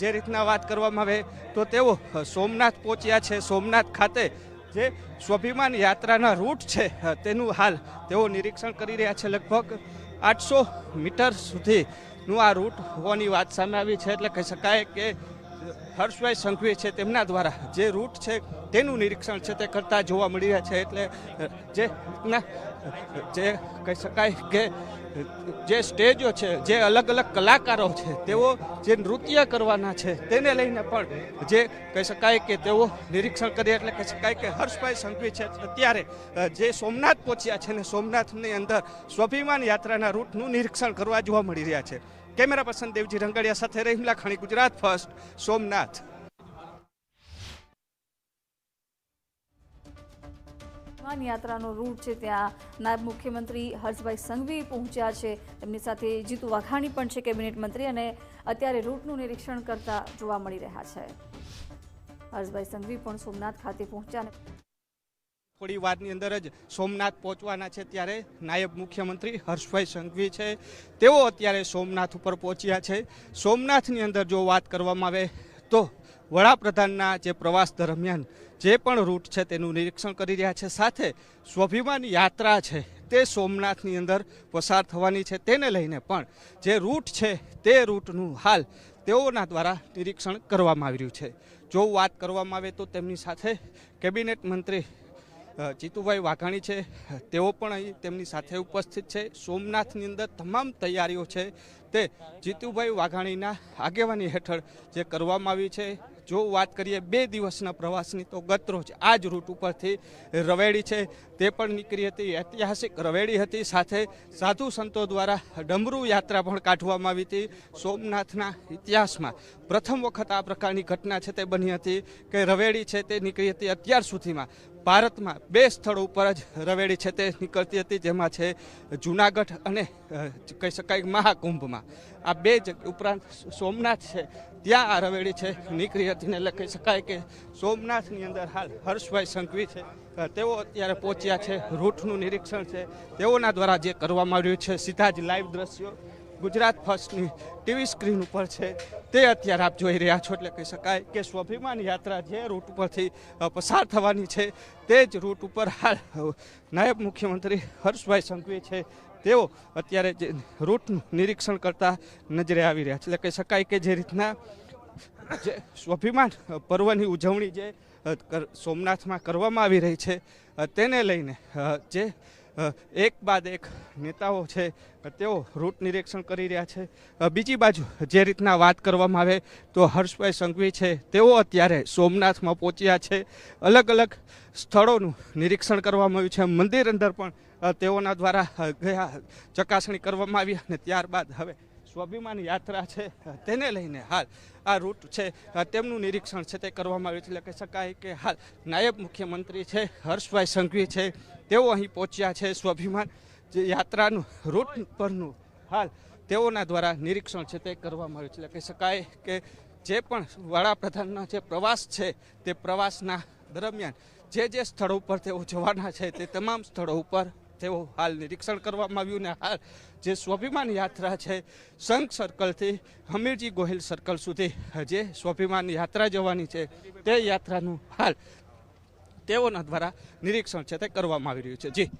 જે રીતના વાત કરવામાં આવે તો તેઓ સોમનાથ પહોંચ્યા છે. સોમનાથ ખાતે જે સ્વાભિમાન યાત્રાના રૂટ છે, તેનું હાલ તેઓ નિરીક્ષણ કરી રહ્યા છે. લગભગ આઠસો મીટર સુધીનું આ રૂટ હોવાની વાત સામે આવી છે. એટલે કહી શકાય કે હર્ષભાઈ સંઘવી છે તેમના દ્વારા જે રૂટ છે તેનું નિરીક્ષણ છે તે કરતા જોવા મળી રહ્યા છે એટલે, જે જે કહી શકાય કે જે સ્ટેજો છે, જે અલગ અલગ કલાકારો છે, તેઓ જે નૃત્ય કરવાના છે, તેને લઈને પણ જે કહી શકાય કે તેઓ નિરીક્ષણ કરીએ એટલે કહી શકાય કે હર્ષભાઈ સંઘવી છે. અત્યારે, જે સોમનાથ પહોંચ્યા છે ને સોમનાથની અંદર સ્વાભિમાન યાત્રાના રૂટનું નિરીક્ષણ કરવા જોવા મળી રહ્યા છે. કેમેરા પર્સન દેવજી રંગડિયા સાથે રહીમલા ખાણી, ગુજરાત ફર્સ્ટ, સોમનાથ. વિમાન યાત્રાનો રૂટ છે ત્યાં નાયબ મુખ્યમંત્રી હર્ષભાઈ સંઘવી પહોંચ્યા છે. તેમની સાથે જીતુ વાઘાણી પણ છે કેબિનેટ મંત્રી અને અત્યારે રૂટનું નિરીક્ષણ કરતા જોવા મળી રહ્યા છે. હર્ષભાઈ સંઘવી પણ સોમનાથ ખાતે પહોંચ્યા થોડી વારની અંદર જ સોમનાથ પહોંચવાના છે ત્યારે નાયબ મુખ્યમંત્રી હર્ષભાઈ સંઘવી છે. તેઓ અત્યારે સોમનાથ ઉપર પહોંચ્યા છે. સોમનાથની અંદર જો વાત કરવામાં આવે તો વડાપ્રધાનના જે પ્રવાસ દરમિયાન જે પણ રૂટ છે તેનું નિરીક્ષણ કરી રહ્યા છે. સાથે સ્વાભિમાન યાત્રા છે તે સોમનાથની અંદર પસાર થવાની છે. તેને લઈને પણ જે રૂટ છે તે રૂટનું હાલ તેઓના દ્વારા નિરીક્ષણ કરવામાં આવી રહ્યું છે. જો વાત કરવામાં આવે તો તેમની સાથે કેબિનેટ મંત્રી જીતુભાઈ વાઘાણી છે. તેઓ પણ અહીં તેમની સાથે ઉપસ્થિત છે. સોમનાથની અંદર તમામ તૈયારીઓ છે તે જીતુભાઈ વાઘાણીના આગેવાની હેઠળ જે કરવામાં આવી છે. જો વાત કરીએ બે દિવસના પ્રવાસની, તો ગત રોજ આ જ રૂટ ઉપરથી રવેડી છે, તે પણ નીકળી હતી. ઐતિહાસિક રવેડી હતી. સાથે સાધુ સંતો દ્વારા ડમરુ યાત્રા પણ કાઢવામાં આવી હતી. સોમનાથના ઇતિહાસમાં પ્રથમ વખત આ પ્રકારની ઘટના છે તે બની હતી કે રવેડી છે તે નીકળી હતી અત્યાર સુધીમાં. ભારતમાં બે સ્થળો ઉપર જ રવેડી છે તે નીકળતી હતી, જેમાં છે જુનાગઢ અને કહી શકાય મહાકુંભમાં. આ બે જ ઉપરાંત સોમનાથ છે, ત્યાં આ રવેડી છે નીકળી હતી ને એટલે શકાય કે સોમનાથની અંદર હાલ હર્ષભાઈ સંઘવી છે. તેઓ અત્યારે પહોંચ્યા છે, રૂટનું નિરીક્ષણ છે. તેઓના દ્વારા જે કરવામાં આવ્યું છે, સીધા જ લાઈવ દ્રશ્યો ગુજરાત ફર્સ્ટની ટીવી સ્ક્રીન ઉપર છે. તે અત્યારે આપ જોઈ રહ્યા છો એટલે કહી શકાય કે સ્વાભિમાન યાત્રા જે રૂટ ઉપરથી પસાર થવાની છે, તે જ રૂટ ઉપર હાલ નાયબ મુખ્યમંત્રી હર્ષભાઈ સંઘવી છે. તેઓ અત્યારે જે રૂટનું નિરીક્ષણ કરતા નજરે આવી રહ્યા છે. એટલે કહી શકાય કે જે રીતના જે સ્વાભિમાન પર્વની ઉજવણી જે સોમનાથમાં કરવામાં આવી રહી છે તેને લઈને જે એક બાદ એક નેતાઓ છે તેઓ રૂટ નિરીક્ષણ કરી રહ્યા છે. બીજી બાજુ જે રીતના વાત કરવામાં આવે તો હર્ષભાઈ સંઘવી છે, તેઓ અત્યારે સોમનાથમાં પહોંચ્યા છે. અલગ અલગ સ્થળોનું નિરીક્ષણ કરવામાં આવ્યું છે. મંદિર અંદર પણ તેઓના દ્વારા ગયા, ચકાસણી કરવામાં આવી અને ત્યારબાદ હવે સ્વાભિમાન યાત્રા છે. તેને લઈને હાલ આ રૂટ છે, તેમનું નિરીક્ષણ છે તે કરવામાં આવ્યું છે. કહી શકાય કે હાલ નાયબ મુખ્યમંત્રી છે, હર્ષભાઈ સંઘવી છે, તેઓ અહીં પહોંચ્યા છે સ્વાભિમાન જે યાત્રાનું, રૂટ પરનું હાલ તેઓના દ્વારા નિરીક્ષણ છે તે કરવામાં આવ્યું છે. કહી શકાય કે જે પણ વડાપ્રધાનનો જે પ્રવાસ છે તે પ્રવાસના દરમિયાન જે જે સ્થળો ઉપર તેઓ જવાના છે તે તમામ સ્થળો ઉપર તેઓ હાલ નિરીક્ષણ કરવામાં આવ્યું ને હાલ જે સ્વાભિમાન યાત્રા છે, સંઘ સર્કલથી હમીરજી ગોહિલ સર્કલ સુધી જે સ્વાભિમાન યાત્રા જવાની છે, તે યાત્રાનું હાલ તેઓના દ્વારા નિરીક્ષણ છે, તે કરવામાં આવી રહ્યું છે. જી.